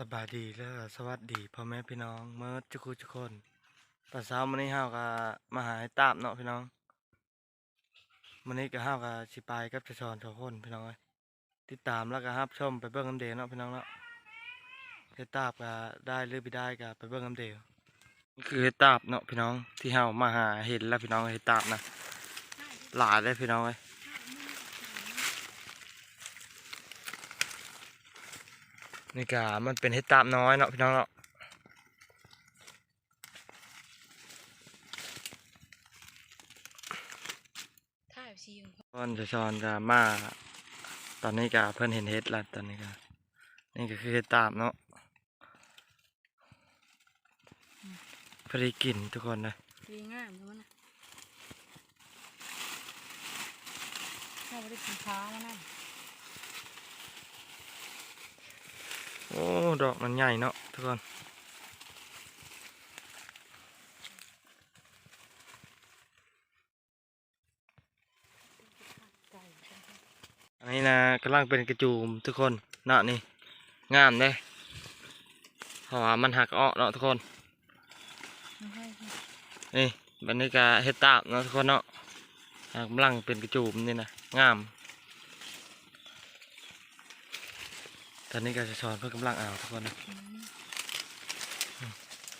สบายดีแล้วสวัสดีพ่อแม่พี่น้องเมื่อจุกุทุกคนตอนเช้ามื้อนี้เฮาก็มาหาตาบเนาะพี่น้องมื้อนี้ก็เฮาก็สิไปกับเจะชอนทุกคนพี่น้องเอ้ยติดตามแล้วก็รับชมไปเบิ่งน้ำเดงเนาะพี่น้องเนาะเฮตาบก็ได้หรือบ่ได้ก็ไปเบิ่งน้ำเดงนี่คือเฮตาบเนาะพี่น้องที่เฮามาหาเห็นแล้วพี่น้องเฮตาบนะหลายเลยพี่น้องเอ้ย นี่กะมันเป็นเห็ดตาบน้อยเนาะพี่น้องเนาะถ่ายซีของตอนจะชอนกะมา ตอนนี้กะเพิ่นเห็นเห็ดแล้วตอนนี้กะนี่ก็คือเห็ดตาบเนาะพอดีกินทุกคนเลยดีงามจังวะนะถ้าไม่ได้กินช้ามานั่น โอ้ ดอกมันใหญ่เนาะทุกคนอันนี้นะกำลังเป็นกระจูมทุกคนเนาะนี่งามเลยเพราะว่ามันหักอ้อเนาะทุกคนไม่ให้ค่ะนี่บรรยากาศเฮ็ดตาบเนาะทุกคนเนาะหากกำลังเป็นกระจูมนี่นะงาม ตอนนี้ก็จะสอนเพื่อกำลังอ่าวทุกคนนะอืม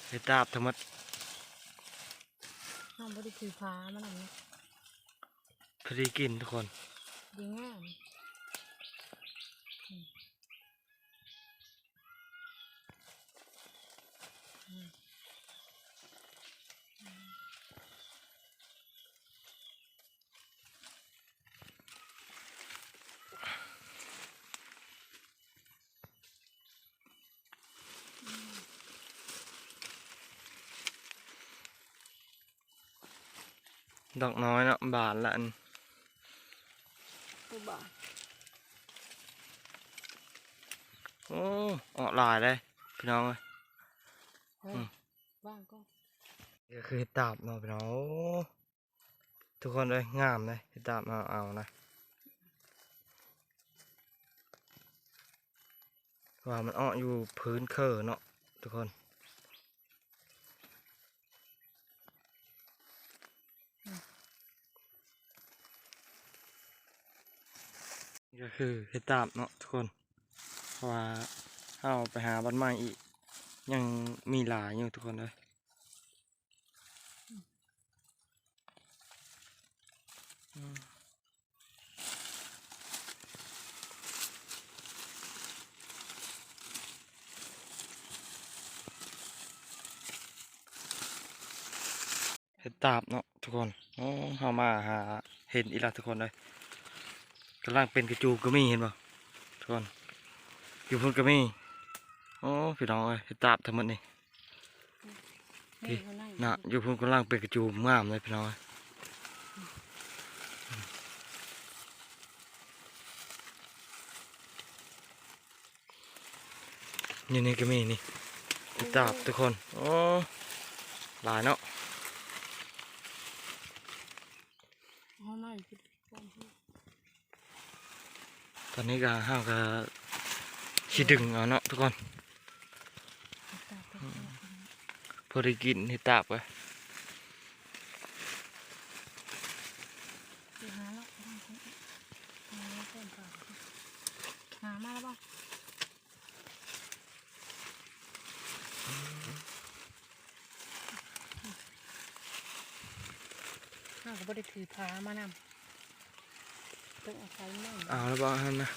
เฮ็ดตาบทั้งหมดน้องไม่ได้กินช้ามานั่นนะพอดีกินทุกคนดีงาม ดอกน้อยเนาะบานละอันตัวบ่าโอ้ออกหลายเลยพี่น้องเอ้ยเฮ้ยอืมบ้างก็นี่ก็คือเฮ็ดตาบเนาะพี่น้องโอ้ทุกคนเลยงามเลยเฮ็ดตาบเอาเอานะว่ามันอ้ออยู่พื้นเคอเนาะทุกคน ก็คือเห็ดตาบเนาะทุกคน เพราะว่าเอาไปหาบ้านใหม่อีก ยังมีหลายอยู่ทุกคนเลยเห็ดตาบเนาะทุกคนโอ้เอามาหาเห็นอีกแล้วทุกคนเลย กำลังเป็นกระจูมก็มีเห็นป่ทุกคนอยู่พุ่นก็มีโอ้พี่น้องเอ้ยเห็ดตาบทั้งหมดนี่นี่เขานั่งน่ะอยู่พุ่นกำลังเป็นกระจูมงามเลยพี่น้องเอ้ยนี่นี่ก็มีนี่เห็ดตาบทุกคนโอ้หลายเนาะ เขานั่งกินก่อนที่ ตอนนี้ก็ห้าวก็ชิดึงเอาเนาะทุกคนตาตัวพอได้กินเห็ดตาบไปที่หาแล้วบ้างคนหาแล้วก่อนก่อนหามาแล้วบ้างข้าก็ไม่ได้ถือพามานำ ต้องเอาใช้แม่นเอาแล้วบ้างนะ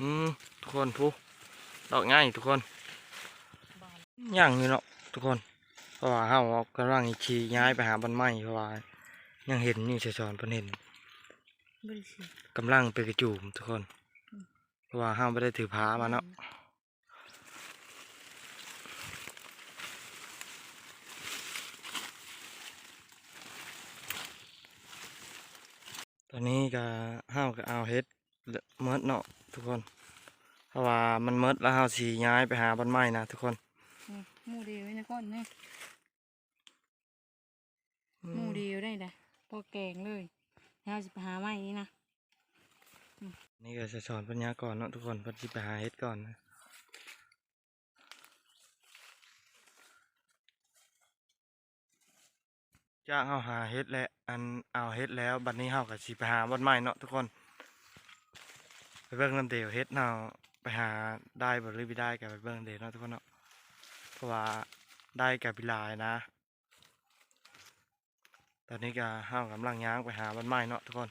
อืมทุกคนผู้ดอกง่ายทุกคนบานย่างอยู่เนาะทุกคน เพราะว่าเฮากำลังขี่ย้ายไปหาบ้านใหม่เพราะว่ายังเห็นอยู่เฉยๆเพิ่นเห็นบริสุทธิ์กำลังไปกระจูมทุกคน เพราะว่าเฮาไม่ได้ถือพามาเนาะ ตอนนี้ก็เฮาก็เอาเฮ็ดเมิดเนาะทุกคน เพราะว่ามันเมิดแล้วเฮาสิย้ายไปหาบ้านใหม่นะทุกคนอืมหมูเดียวนี่ก้อนนี่อืหมูมเดียวได้เลยพอแกงเลยแล้วจะไปหาไม้นี่นะนี่ก็จะสอนปัญญาก่อนเนาะทุกคนเพิ่นสิไปหาเฮ็ดก่อนนะ จากเฮาหาเฮ็ดและอันเอาเฮ็ดแล้วบัดนี้เฮาก็สิไปหาบ่อนใหม่เนาะทุกคนไปเบิ่งนำเดียวเฮ็ดเฮาไปหาได้บ่หรือบ่ได้ก็ไปเบิ่งเดียวเนาะทุกคนเนาะเพราะว่าได้ก็บิลายนะ ตอนนี้ก็เฮากำลังย่างไปหาบ่อนใหม่เนาะทุกคน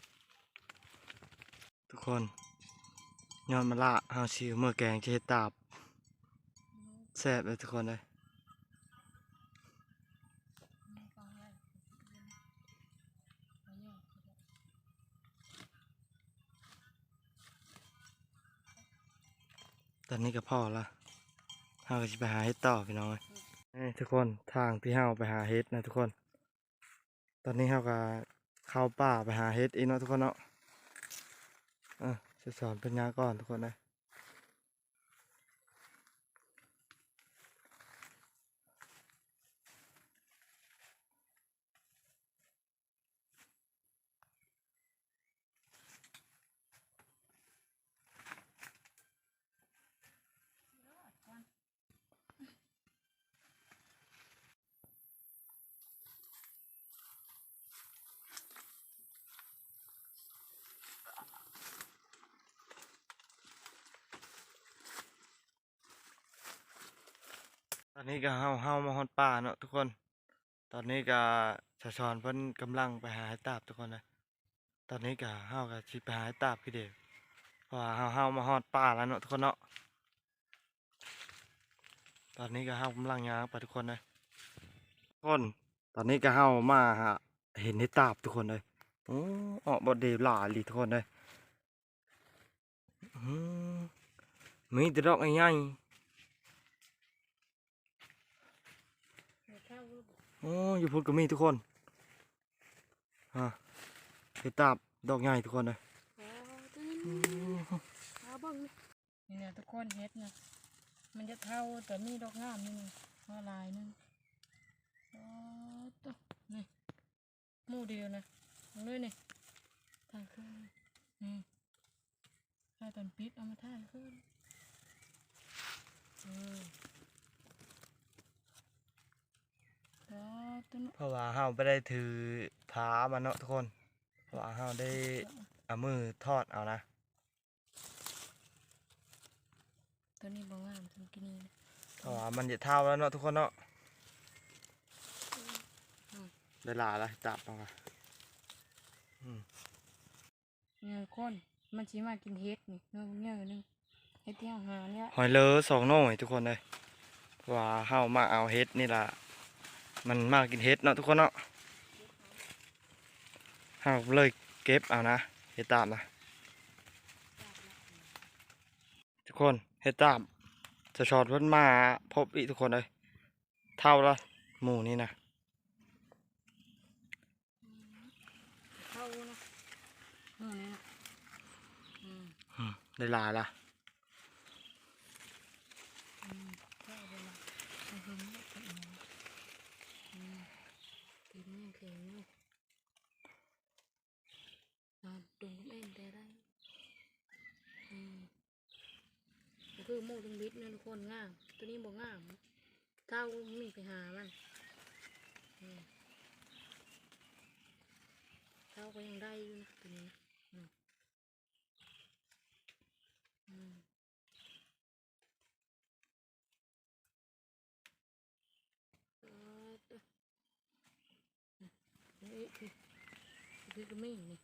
ทุกคนย้อนมาละเฮาสิเมื่อแกงจะเฮ็ดตาบแซ่บเลยทุกคนเลย อนนี้ก็พ่อละเฮาก็จะไปหาเฮ็ดต่อพี่น้องเอ้ยนี่ทุกคนทางที่เฮาไปหาเฮ็ดนะทุกคน ตอนนี้เฮาก็เข้าป่าไปหาเฮ็ดอีกเนาะทุกคนเนาะอะจะสอนปัญญาก่อนทุกคนนะ ตอนนี้ก็เฮาเฮามาฮอดป่าเนาะทุกคน ตอนนี้ก็จะสอนเพิ่นกำลังไปหาตาบทุกคนเลยตอนนี้ก็เฮาก็สิไปหาตาบคือเดียวเพราะว่าเฮาเฮามาฮอดป่าแล้วเนาะทุกคนเนาะ ตอนนี้ก็เฮากำลังย่างไปทุกคนเลยทุกคน ตอนนี้ก็เฮามาหาเห็นเฮ็ดตาบทุกคนเลยโอ้ออกบ่เดหลาลีทุกคนเลยอื้อหือมีแต่ดอกใหญ่ๆ โอ้อยู่พุ่นก็มีทุกคนฮะเฮ็ดตาบดอกใหญ่ทุกคนเลยอื้อหือนี่เนี่ยทุกคนเฮ็ดนะมันจะเท่าแต่มีดอกงามนี่นึงมาลายนึงอ๋อตัวนี่หมู่เดียวนะเอาเลยนี่ถ่ายขึ้นนี่ถ่ายตอนปิดเอามาถ่ายขึ้นเออ ต่อตัวนู้นเพราะว่าเฮาไม่ได้ถือผามาเนาะทุกคนเพราะว่าเฮาได้เอามือทอดเอานะตัวนี้บ่งามตัวกินนี่นะเพราะว่ามันจะเท่าแล้วเนาะทุกคนเนาะได้หลายแล้วจับลงมาเนี่ยคนมันสิมากินเฮ็ดนี่เนื้อเนื้อนึงเฮ็ดที่อาหารเนี่ยหอยเลอสองหน่อยทุกคนเลยเพราะว่าเฮามาเอาเฮ็ดนี่ล่ะ มันมากินเฮ็ดเนาะทุกคนเนาะเฮาเลยเก็บเอานะเฮ็ดตามนะทุกคนเฮ็ดตามจะชอดเพิ่นมาพบอีกทุกคนเลยเท่าละหมู่นี่นะเข้านะอืมนี่นะอืมอืมได้หลายละ อืมเข้าไปละเอาเห็นไหมเอาเห็นไหมอืมกินนี่เข็งนี่นอนดุงเอ็นแต่ได้อืมก็ คือโมดึงบิดเนี่ยทุกคนง่าม ตัวนี้บ่งามเท่ามีไปหามันเท่าก็ยังได้อยู่นะตัวนี้นะอืมอืมเออตัวนี่คือคือก็ไม่นี่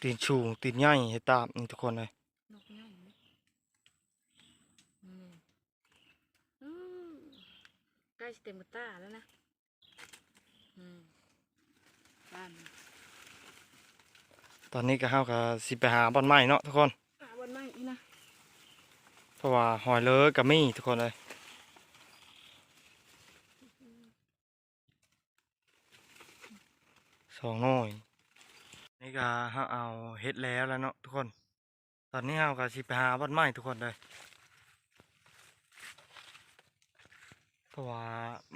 ตีนชูงตีนใหญ่เฮ็ดตามนี่ทุกคนเลยนกย่อมนี่อืมอืมใกล้จะเต็มกระตาแล้วนะอืมบ้านตอนนี้ก็เฮาก็สิไปหาบอนไม้เนาะทุกคนอะวันใหม่อีกนะเพราะว่าหอยเลอก็มีทุกคนเลยสองหน่อยนี่ ก็เฮาเอาเฮ็ดแล้วแล้วเนาะทุกคน ตอนนี้เฮาก็สิไปหาบอนไม้ทุกคนเลยเพราะว่า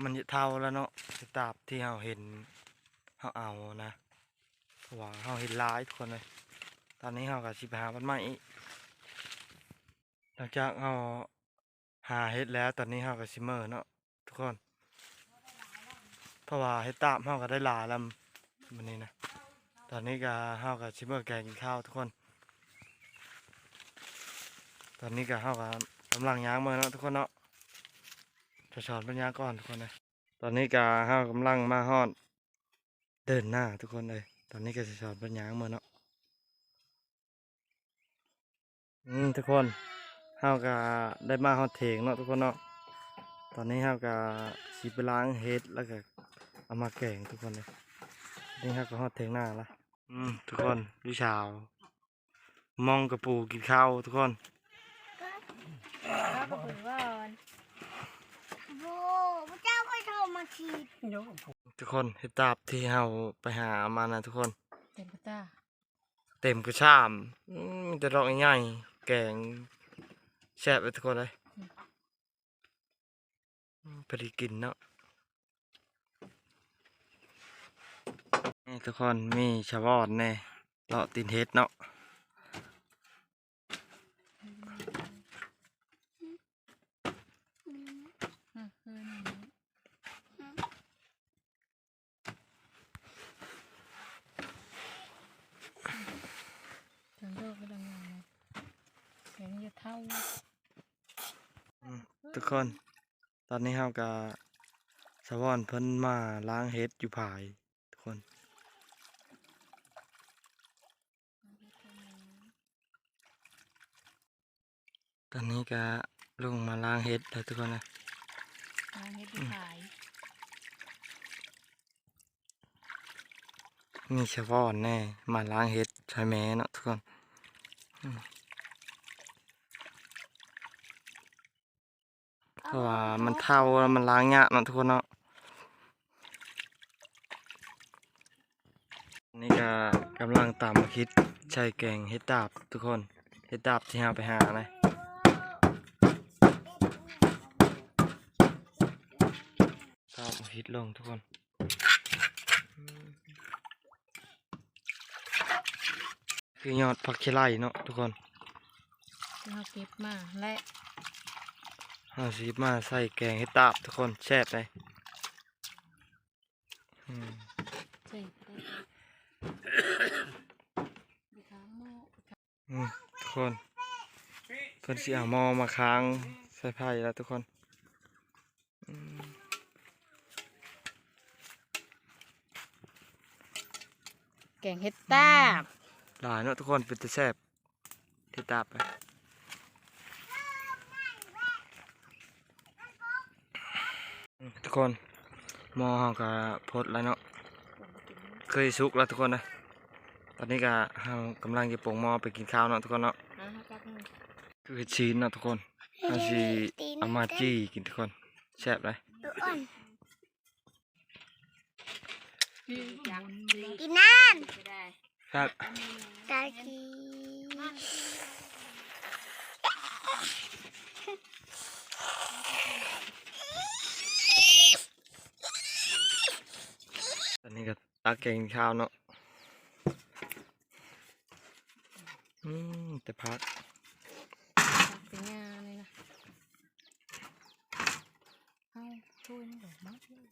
มันจะเท่าแล้วเนาะสตาบที่เฮาเห็นเฮาเอานะเพราะว่าเฮาเห็นลายทุกคนเลย ตอนนี้เฮาก็สิไปหาบอนไม้อีกหลังจากเราหาเฮ็ดแล้วตอนนี้เราก็ซิเมอร์เนาะทุกคน เพราะว่าเฮ็ดตามเฮาก็ได้ลายแล้วมื้อนี้นะ ตอนนี้ก็เฮาก็สิมื้อแกงกินข้าวทุกคน ตอนนี้ก็เฮาก็กำลังย่างมือเนาะทุกคนเนาะจะสอนปัญญางก่อนทุกคนนะตอนนี้ก็เฮากำลังมาฮอดเดินหน้าทุกคนเลย ตอนนี้ก็จะสอนปัญญางมือเนาะอืมทุกคนเฮาก็ได้มาฮอดเถงเนาะทุกคนเนาะ ตอนนี้เฮาก็สิไปล้างเฮ็ดแล้วก็เอามาแกงทุกคนเลยนี่เฮาก็ฮอดเถงหน้าละ อืมทุกคนพี่ชาว มองกระปูกินข้าวทุกคนข้าวก็เปิดว่าโว้พระเจ้าก็โทรมาทีทุกคนเฮ็ดตาบที่เฮาไปหามานะทุกคน เต็มกระตาเต็มกระชามอืมมีแต่ดอกใหญ่ๆแกงแซ่บเลยทุกคนเลยอืมพอดีกินเนาะ นี่ทุกคนมีชาวบ้านแน่เลาะตีนเฮ็ดเนาะอืมคือนี่ถึงโลกก็ดังงานแข็งจะเท่าทุกคน ตอนนี้เฮาก็สะวอนเพิ่นมาล้างเฮ็ดอยู่ภาย ทุกคน ตอนนี้ก็ลงมาล้างเฮ็ดแล้วทุกคนนะร้านเฮ็ดดีขายมีชาวอนแน่มาล้างเฮ็ดใช่แม่เนาะทุกคนอืมเพราะว่ามันเท่าแล้วมันล้างยากเนาะทุกคนเนาะนี่ก็กำลังตามมาคิดใช้แกงเฮ็ดดาบทุกคนเฮ็ดดาบที่หาไปหานะตามมาคิดลงทุกคนอืมคือยอดผักชีไล่เนาะทุกคนที่เขาเก็บมาและห้าสิบมาใส่แกงเฮ็ดดาบทุกคนแซ่บเลยอืมใส่ไปไปค้างหม้ออืมทุกคนเพิ่นสิเอาหม้อมาค้างใส่ไผ่แล้วทุกคน แกงเฮ็ดตาบหลายเนาะทุกคนเป็นตะแซ่บเฮ็ดดาบไปอืมทุกคนหม้อเฮาก็พดแล้วเนาะเคยสุกแล้วทุกคนนะตอนนี้ก็เฮากำลังจะปรุงหม้อไปกินข้าวเนาะทุกคนเนาะอ่าฮะแป๊บนึงคือเฮ็ดชีนเนาะทุกคนเฮาสิเอามาจี้กินทุกคนแซ่บเลยดูอ่อนยัง กินน้ไม่ได้ครับตากีตอนนี้ก็ตักแกงข้าวเนาะอืมแต่พัก เป็นงานเลยนะเอาช่วยนี่ดอกมากเลย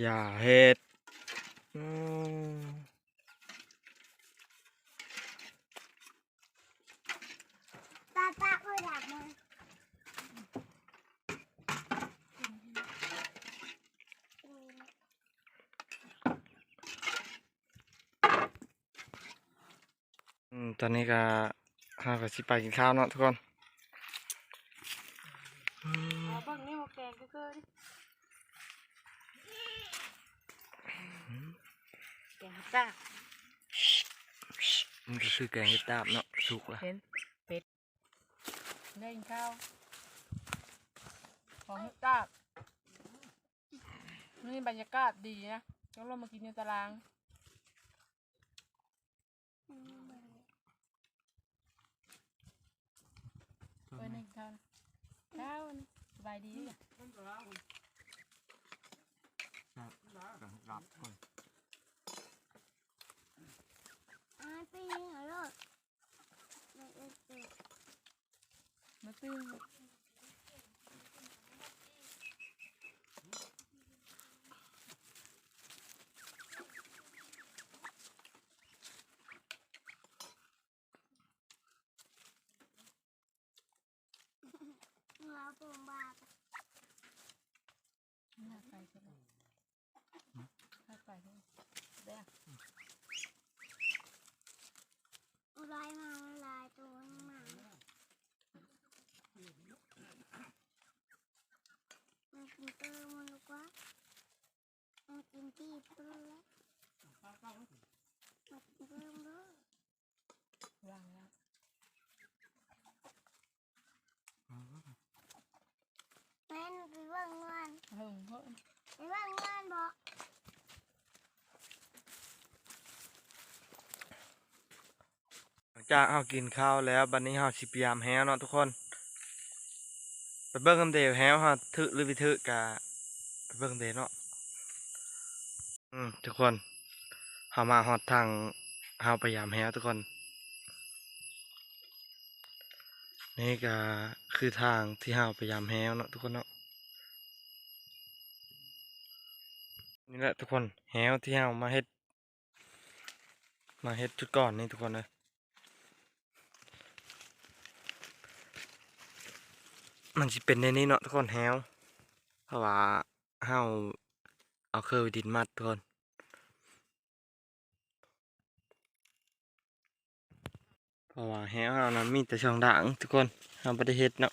อย่าเฮ็ดอืมป้าป้าก็ดับมาอืมตอนนี้ก็ห้ากับสิไปกินข้าวเนาะทุกคน มันก็คือแกงเห็ดดาบเนาะสุกละเห็นเป็ดได้กินข้าวของเฮ็ดตาบนี่บรรยากาศดีนะแล้วเรามากินในตารางเปิดหนึ่งข้าวนะข้าวนะสบายดีอะรับคน อาปีนี้เหรอไม่เอ็ดตัมาตื้นเราผมบาด Là phải cái này. ลายมาลายตัวมามันกินเตอร์มันลูกวะมันกินที่เตอร์แล้วมันกินเตอร์มันวางแล้วแม่หนูไปเบิ่งงานเฮิงเพิ่นไปเบิ่งงานบอก หลัง จากเฮากินข้าวแล้วบัดนี้เฮาสิพยายามแฮวเนาะทุกคนไปเบิ่งกันเดวแฮวเฮาถึกหรือบ่ถึกกะไปเบิ่งเดวเนาะอืมทุกคนเฮามาฮอดทางเฮาพยายามแฮวทุกคน นี่ก็คือทางที่เฮาพยายามแฮวเนาะทุกคนเนาะนี่แหละทุกคนแฮวที่เฮามาเฮ็ดมาเฮ็ดจุดก่อนนี่ทุกคนเลย มันสิเป็นในนี้เนาะทุกคนแฮวเพราะว่าเฮาเอาเครื่อดินมัดทุกคนเพราะว่าแฮวเฮานั้นมีแต่ช่องด่างทุกคนเฮาบ่ได้เฮ็ดเนาะ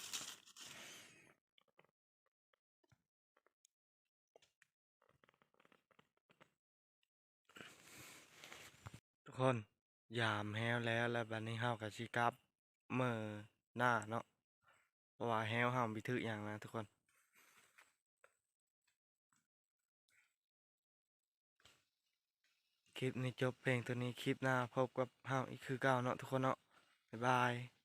ทุกคนยามแฮวแล้วแล้วบัดนี้เฮาก็สิกับมื้อหน้าเนาะ ราะว่าแฮวเฮาบ่ถืออย่างนะทุกคนคลิปนี้จบเพลงตัวนี้คลิปหน้าพบกับเฮาอีกคือเก่าเนาะทุกคนเนาะบ๊ายบาย